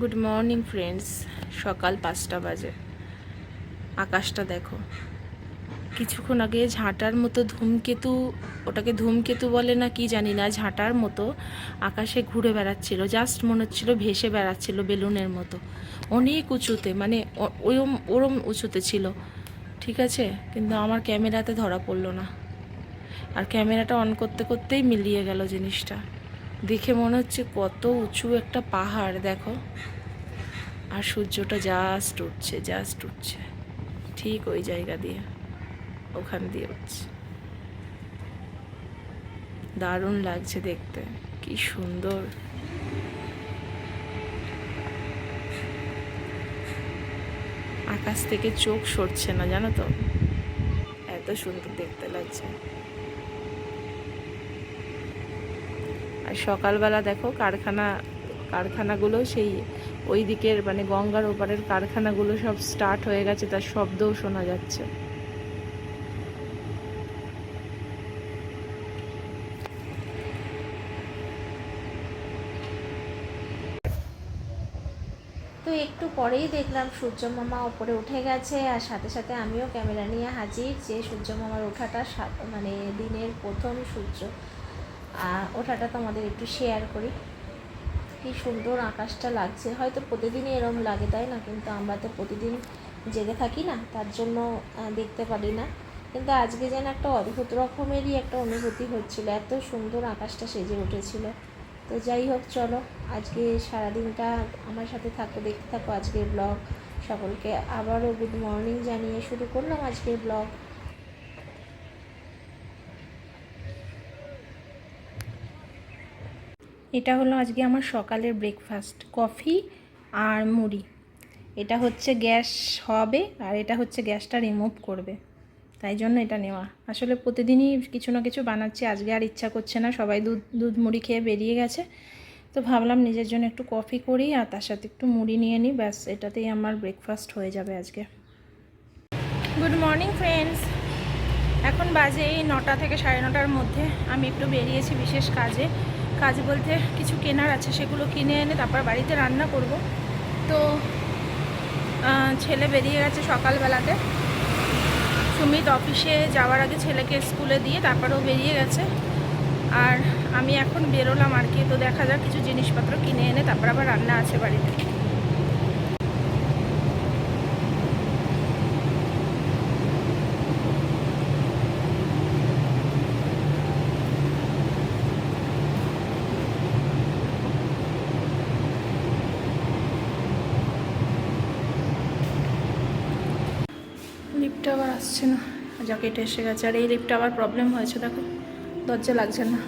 Good morning friends সকাল পাঁচটা বাজে। আকাশটা দেখো। কিছুক্ষণ আগে ঝাঁটার মতো ধূমকেতু, ওটাকে ধূমকেতু বলে না কি জানি না, ঝাঁটার মতো আকাশে ঘুরে বেড়াচ্ছিল। জাস্ট মনে হচ্ছিল ভেসে বেড়াচ্ছিল বেলুনের মতো। অনেক উঁচুতে মানে ওরম ওরম উঁচুতে ছিল। ঠিক আছে? কিন্তু আমার ক্যামেরাতে ধরা পড়ল না। আর ক্যামেরাটা অন করতে করতেই মিলিয়ে গেল জিনিসটা। দেখে মনে হচ্ছে কত উঁচু একটা পাহাড়, দেখো। আর সূর্যটা জাস্ট উঠছে জাস্ট উঠছে। ঠিক ওই জায়গা দিয়ে, ওখান দিয়ে উঠছে। দারুণ লাগছে দেখতে, কি সুন্দর। আকাশ থেকে চোখ সরছে না, জানো তো? এত সুন্দর দেখতে লাগছে। আর সকালবেলা দেখো কারখানা, কারখানাগুলো সেই ওই দিকের মানে গঙ্গার ওপারের কারখানাগুলো সব স্টার্ট হয়ে গেছে, তার শব্দও শোনা যাচ্ছে। তো একটু পরেই দেখলাম সূর্য মামা ওপরে উঠে গেছে, আর সাথে সাথে আমিও ক্যামেরা নিয়ে হাজির যে সূর্য মামার ওঠাটা মানে দিনের প্রথম সূর্য। ওঠাটা তোমাদের একটু শেয়ার করি। কি সুন্দর আকাশটা লাগছে। হয়তো প্রতিদিনই এরম লাগে, তাই না? কিন্তু আমরা তো প্রতিদিন জেগে থাকি না, তার জন্য দেখতে পারি না। কিন্তু আজকে যেন একটা অদ্ভুত রকমেরই একটা অনুভূতি হচ্ছিল। এত সুন্দর আকাশটা সেজে উঠেছিল। তো যাই হোক, চলো, আজকে সারাদিনটা আমার সাথে থাকো, দেখতে থাকো আজকের ব্লগ সকলকে আবারও গুড মর্নিং জানিয়ে শুরু করলাম আজকের ব্লগ এটা হলো আজকে আমার সকালের ব্রেকফাস্ট কফি আর মুড়ি। এটা হচ্ছে গ্যাস হবে আর এটা হচ্ছে গ্যাসটা রিমুভ করবে। তাই জন্য এটা নেওয়া। আসলে প্রতিদিনই কিছু না কিছু বানাচ্ছি, আজকে আর ইচ্ছা করছে না, সবাই দুধ দুধ মুড়ি খেয়ে বেরিয়ে গেছে। তো ভাবলাম নিজের জন্য একটু কফি করি আর তার সাথে একটু মুড়ি নিয়ে নিই, ব্যাস এটাতেই আমার ব্রেকফাস্ট হয়ে যাবে আজকে। গুড মর্নিং ফ্রেন্ডস এখন বাজে এই নটা থেকে সাড়ে নটার মধ্যে। আমি একটু বেরিয়েছি বিশেষ কাজে। কাজ বলতে কিছু কেনার আছে, সেগুলো কিনে এনে তারপর বাড়িতে রান্না করব। তো ছেলে বেরিয়ে গেছে সকালবেলাতে। সুমিত অফিসে যাওয়ার আগে ছেলেকে স্কুলে দিয়ে তারপরেও বেরিয়ে গেছে। আর আমি এখন বেরোলাম আর কি, তো দেখা যাক কিছু জিনিসপত্র কিনে এনে তারপর আবার রান্না আছে বাড়িতে। লিফটটা আবার আসছে না। জ্যাকেট এসে গেছে। আর এই লিফটটা আবার প্রবলেম হয়েছে, দেখো। দরজা লাগছে না।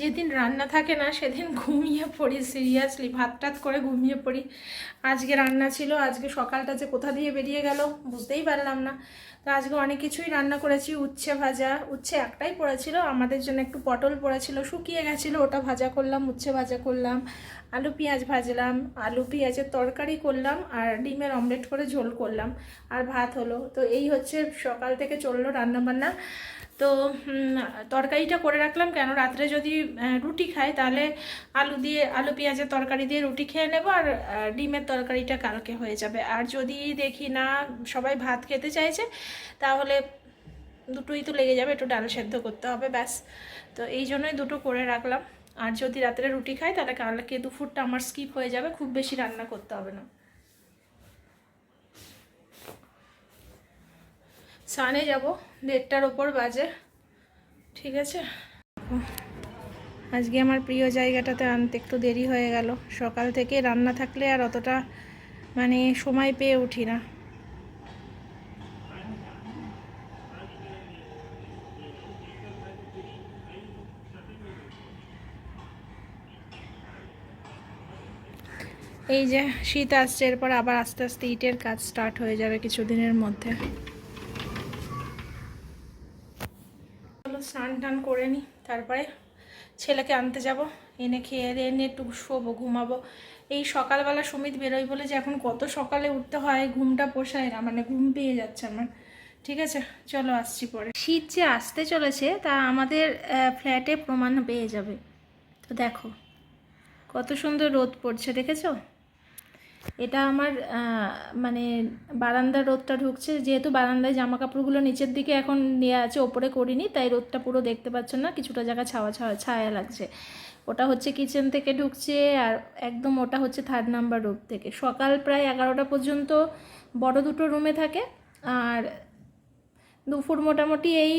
যেদিন রান্না থাকে না, সেদিন ঘুমিয়ে পড়ি সিরিয়াসলি ভাত টাত করে ঘুমিয়ে পড়ি। আজকে রান্না ছিল, আজকে সকালটা যে কোথা দিয়ে বেরিয়ে গেল বুঝতেই পারলাম না। তো আজকে অনেক কিছুই রান্না করেছি, উচ্ছে ভাজা। উচ্ছে একটাই পড়েছিল, আমাদের জন্য একটু পটল পড়েছিল, শুকিয়ে গেছিল, ওটা ভাজা করলাম, উচ্ছে ভাজা করলাম। আলু পেঁয়াজ ভাজলাম, আলু পেঁয়াজের তরকারি করলাম আর ডিমের অমলেট করে ঝোল করলাম আর ভাত হলো। তো এই হচ্ছে সকাল থেকে চলল রান্না বান্না তো তরকারিটা করে রাখলাম কেন? রাত্রে যদি রুটি খাই তাহলে আলু দিয়ে, আলু পেঁয়াজের তরকারি দিয়ে রুটি খেয়ে নেব আর ডিমের তরকারিটা কালকে হয়ে যাবে। আর যদি দেখি না সবাই ভাত খেতে চাইছে, তাহলে দুটোই তো লেগে যাবে, একটু ডাল সেদ্ধ করতে হবে, ব্যাস। তো এই জন্যই দুটো করে রাখলাম। আর যদি রাত্রে রুটি খাই, তাহলে কালকে দুপুরটা আমার স্কিপ হয়ে যাবে? খুব বেশি রান্না করতে হবে না। সানে যাব, দেড়টার ওপর বাজে। ঠিক আছে? আজকে আমার প্রিয় জায়গাটাতে আনতে একটু দেরি হয়ে গেল। সকাল থেকে রান্না থাকলে আর অতটা মানে সময় পেয়ে উঠি না। এই যে শীত আসছে, এরপর আবার আস্তে আস্তে ইটের কাজ স্টার্ট হয়ে যাবে কিছুদিনের মধ্যে। চলো স্নান টান করে নিই তারপরে ছেলেকে আনতে যাব, এনে খেয়ে দিয়ে এনে একটু শোবো, ঘুমাবো। এই সকালবেলা সুমিত বেরোই বলে যে এখন কত সকালে উঠতে হয়, ঘুমটা পোষায় না মানে ঘুম পেয়ে যাচ্ছে আমার। ঠিক আছে, চলো আসছি পরে। শীত যে আসতে চলেছে, তা আমাদের ফ্ল্যাটে প্রমাণ পেয়ে যাবে। তো দেখো, কত সুন্দর রোদ পড়ছে, দেখেছ? এটা আমার মানে বারান্দার রোদটা ঢুকছে। যেহেতু বারান্দায় জামা কাপড়গুলো নিচের দিকে এখন নিয়ে আছে, ওপরে করিনি, তাই রোদটা পুরো দেখতে পাচ্ছ না, কিছুটা জায়গা ছাওয়া ছাওয়া, ছায়া লাগছে। ওটা হচ্ছে কিচেন থেকে ঢুকছে, আর একদম ওটা হচ্ছে থার্ড নাম্বার রুম থেকে। সকাল প্রায় এগারোটা পর্যন্ত বড় দুটো রুমে থাকে, আর দুপুর মোটামুটি এই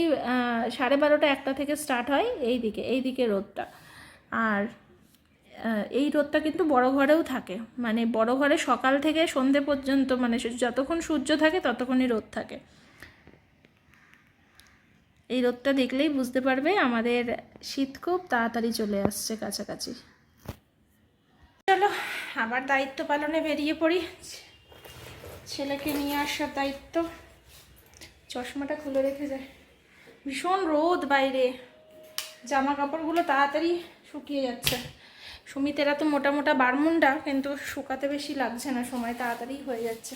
সাড়ে বারোটা, একটা থেকে স্টার্ট হয় এই দিকে এই দিকে রোদটা। আর এই রোদটা কিন্তু বড় ঘরেও থাকে। মানে বড় ঘরে সকাল থেকে সন্ধে পর্যন্ত মানে যতক্ষণ সূর্য থাকে ততক্ষণই রোদ থাকে। এই রোদটা দেখলেই বুঝতে পারবে আমাদের শীত খুব তাড়াতাড়ি চলে আসছে কাছাকাছি। চলো, আবার দায়িত্ব পালনে বেরিয়ে পড়ি। ছেলেকে নিয়ে আসার দায়িত্ব। চশমাটা খুলে রেখে যায়। ভীষণ রোদ বাইরে। জামা কাপড়গুলো তাড়াতাড়ি শুকিয়ে যাচ্ছে। সুমিতেরা তো মোটা মোটা বারমুন্ডা, কিন্তু শুকাতে বেশি লাগছে না, সময় তাড়াতাড়ি হয়ে যাচ্ছে।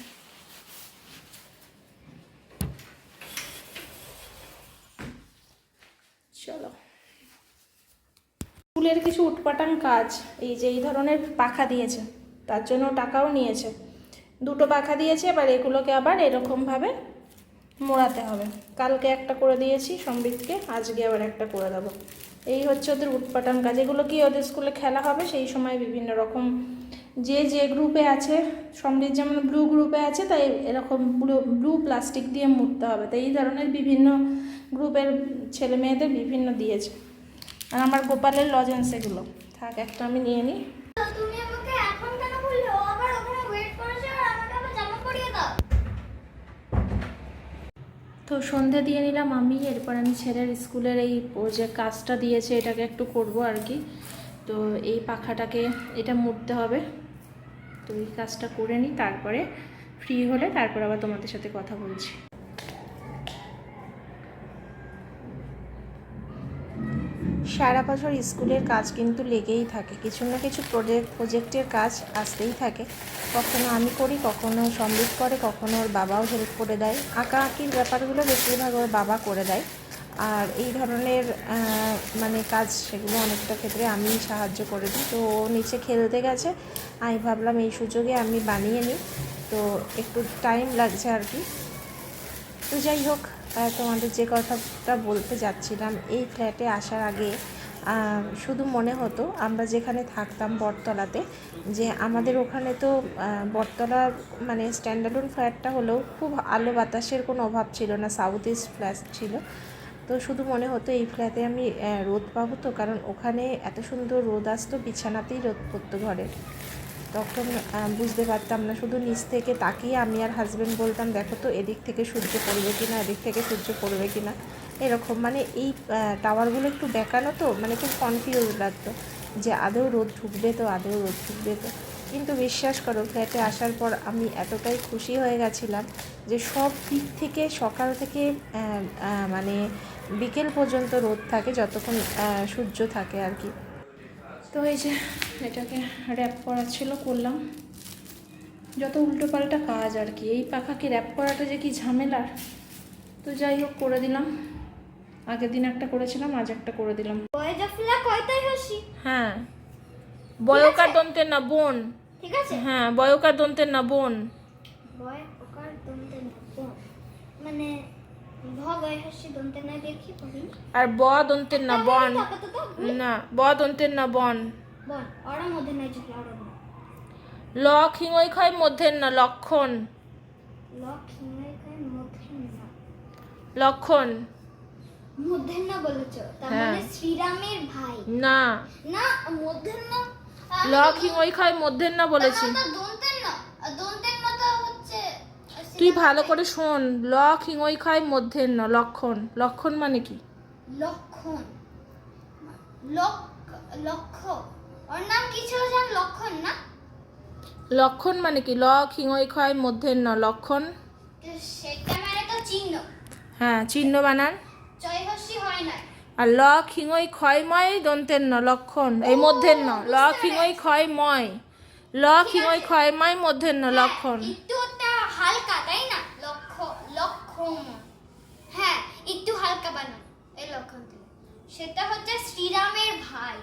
চলো। স্কুলের কিছু উটপাটাং কাজ, এই যে এই ধরনের পাখা দিয়েছে, তার জন্য টাকাও নিয়েছে। দুটো পাখা দিয়েছে, এবার এগুলোকে আবার এরকমভাবে মোড়াতে হবে। কালকে একটা করে দিয়েছি, সম্বিতকে, আজকে আবার একটা করে দেবো। এই হচ্ছে ওদের উটপাটান কাজ। এগুলো কি ওদের স্কুলে খেলা হবে? সেই সময় বিভিন্ন রকম যে যে গ্রুপে আছে সমৃদ্ধ যেমন ব্লু গ্রুপে আছে, তাই এরকম ব্লু ব্লু প্লাস্টিক দিয়ে মুড়তে হবে। তাই এই ধরনের বিভিন্ন গ্রুপের ছেলে মেয়েদের বিভিন্ন দিয়েছে। আর আমার গোপালের লজেন্স এগুলো। থাক, একটা আমি নিয়ে নিই। তো সন্ধে দিয়ে নিলাম আমি, এরপর আমি ছেলের স্কুলের এই যে কাজটা দিয়েছে, এটাকে একটু করব আর কি। তো এই পাখাটাকে এটা মুড়তে হবে। তো এই কাজটা করে নিই, তারপরে ফ্রি হলে তারপর আবার তোমাদের সাথে কথা বলছি। সারা বছর স্কুলের কাজ কিন্তু লেগেই থাকে। কিছু না কিছু প্রজেক্ট প্রজেক্টের কাজ আসতেই থাকে। কখনো আমি করি, কখনো সম্বিত করে, কখনো ওর বাবাও হেল্প করে দেয়। আঁকা আঁকির ব্যাপারগুলো বেশিরভাগ ওর বাবা করে দেয়। আর এই ধরনের মানে কাজ সেগুলো অনেকটা ক্ষেত্রে আমি সাহায্য করে দিই। তো ও নিচে খেলতে গেছে, আমি ভাবলাম এই সুযোগে আমি বানিয়ে নিই। তো একটু টাইম লাগছে আর কি। তো যাই হোক তোমাদের যে কথাটা বলতে যাচ্ছিলাম এই ফ্ল্যাটে আসার আগে শুধু মনে হতো আমরা যেখানে থাকতাম বটতলাতে যে আমাদের ওখানে তো আহ, বটতলার মানে স্ট্যান্ডার্ড ফ্ল্যাটটা হলেও খুব আলো বাতাসের কোনো অভাব ছিল না সাউথ ইস্ট ফ্ল্যাট ছিল। তো শুধু মনে হতো এই ফ্ল্যাটে আমি রোদ পাবো তো কারণ ওখানে এত সুন্দর রোদ আসতো বিছানাতেই রোদ পড়তো ঘরে। তখন বুঝতে পারতাম না। শুধু নিচ থেকে তাকিয়ে আমি আর হাজব্যান্ড বলতাম, দেখো তো, এদিক থেকে সূর্য পড়বে কি না এদিক থেকে সূর্য পড়বে কি না এরকম। মানে এই টাওয়ারগুলো একটু বেঁকানো তো মানে খুব কনফিউজ লাগতো যে আদৌ রোদ ঢুকবে তো, আদৌ রোদ ঢুকবে তো। কিন্তু বিশ্বাস করো, ফ্ল্যাটে আসার পর আমি এতটাই খুশি হয়ে গেছিলাম যে সব দিক থেকে, সকাল থেকে মানে বিকেল পর্যন্ত রোদ থাকে, যতক্ষণ সূর্য থাকে আর কি। তো এই যে এটাকে র্যাপ করা ছিল করলাম। যত উল্টো পাল্টা কাজ আর কি এই পাখাকে র্যাপ করাটা যে কি ঝামেলার। তো যাই হোক করে দিলাম। আগের দিন একটা করেছিলাম আজ একটা করে দিলাম। হ্যাঁ। বয়কার দন্তের না বোন। ঠিক আছে? হ্যাঁ বয়কার দন্তের না বোন। বয় ওকার দন্তে না মানে আর ব দন্তের না বন। না ব দন্তের না বন। না ল খিঙই খয় মধ্যের না লক্ষণ। না। লক্ষণ। মধ্যে না বলেছ তার হ্যাঁ। মানে শ্রীরামের ভাই। না। না মূর্ধন্য আহ, ল খিঙই খয় মধ্যের না বলেছি। দন্তের না দন্তের মতো হচ্ছে তুই ভালো করে শোন ল খিঙই খয় মধ্যের ন লক্ষণ। লক্ষণ মানে কি? লক্ষণ। লক্ষ। ওর নাম কি ছিল জান? লক্ষণ না? লক্ষণ মানে কি? ল খিঙই খয় মধ্যের ন লক্ষণ। সেটা মানে তো চিহ্ন। হ্যাঁ চিহ্ন বানান। জয়হস্যি হয় না। আর ল খিঙই ক্ষয়ময় দন্তের ন লক্ষণ। এই মধ্যের ন। ল খিঙই ক্ষয়ময় ল খিঙই ক্ষয়ময় মধ্যের ন লক্ষণ। একটু ওটা হালকা তাই না লক্ষ লক্ষণ হ্যাঁ একটু হালকা বানান এই লক্ষণ সেটা হচ্ছে শ্রীরামের ভাই।